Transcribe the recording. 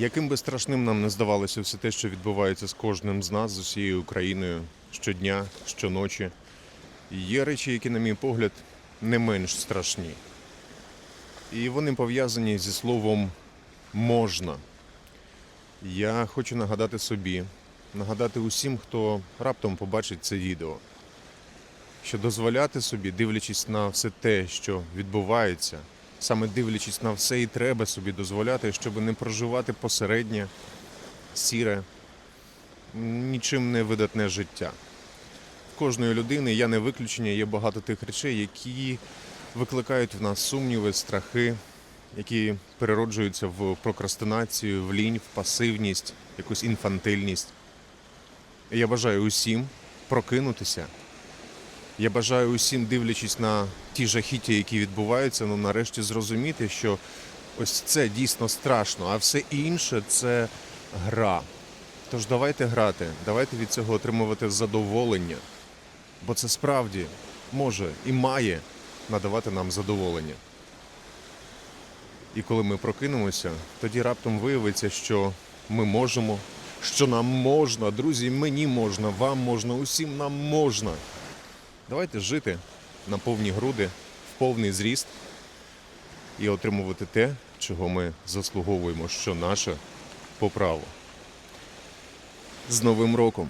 Яким би страшним нам не здавалося все те, що відбувається з кожним з нас, з усією Україною щодня, щоночі, є речі, які, на мій погляд, не менш страшні. І вони пов'язані зі словом можна. Я хочу нагадати собі, нагадати усім, хто раптом побачить це відео, що дозволяти собі, дивлячись на все те, що відбувається, саме дивлячись на все і треба собі дозволяти, щоб не проживати посереднє, сіре, нічим не видатне життя. В кожної людини, я не виключення, є багато тих речей, які викликають в нас сумніви, страхи, які перероджуються в прокрастинацію, в лінь, в пасивність, якусь інфантильність. Я бажаю усім прокинутися. Я бажаю усім, дивлячись на ті жахіття, які відбуваються, ну нарешті зрозуміти, що ось це дійсно страшно, а все інше це гра. Тож давайте грати, давайте від цього отримувати задоволення, бо це справді може і має надавати нам задоволення. І коли ми прокинемося, тоді раптом виявиться, що ми можемо, що нам можна, друзі, мені можна, вам можна, усім нам можна. Давайте жити на повні груди, в повний зріст і отримувати те, чого ми заслуговуємо, що наше по праву. З Новим роком!